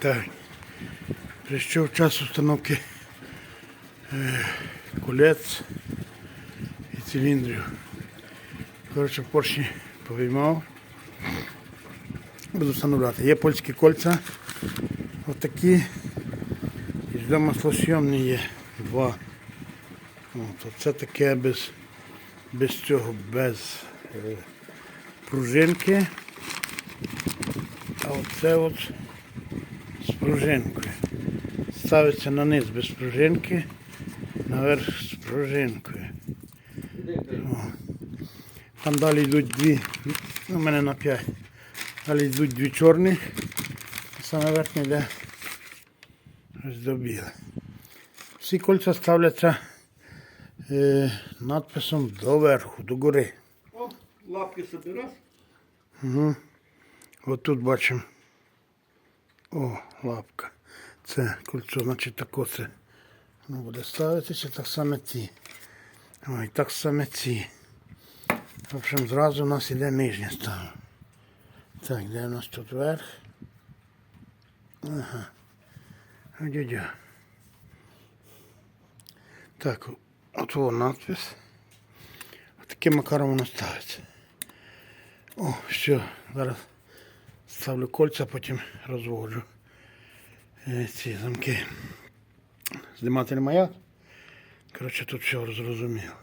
Так. Прийшов час установки е, колець і циліндрів. Коротше, поршні повиймав. Буду встановляти. Є польські кольця. Отакі. І ж маслосйомні є. Два. От, оце таке без, без цього, без е, пружинки. А оце от пружинкою. Ставиться на низ без пружинки, наверх з пружинкою. О. Там далі йдуть дві, ну, у мене на 5. Далі йдуть дві чорні, а саме верхнє йде ось. Всі кольця ставляться е, надписом доверху, до гори. О, лапки собі раз. Угу. От тут бачимо. О, лапка. Це кольцо, значить тако це. Воно буде ставитися так само ці. Ой, так само ці. В общем, зразу у нас іде нижнє ставимо. Так, де у нас тут верх? Ага. Дядя. Так, от о надпис. Таким макаром воно ставиться. О, все, зараз ставлю кольця, потім розводжу е, ці замки. Здиматель моя. Коротше, тут все зрозуміло.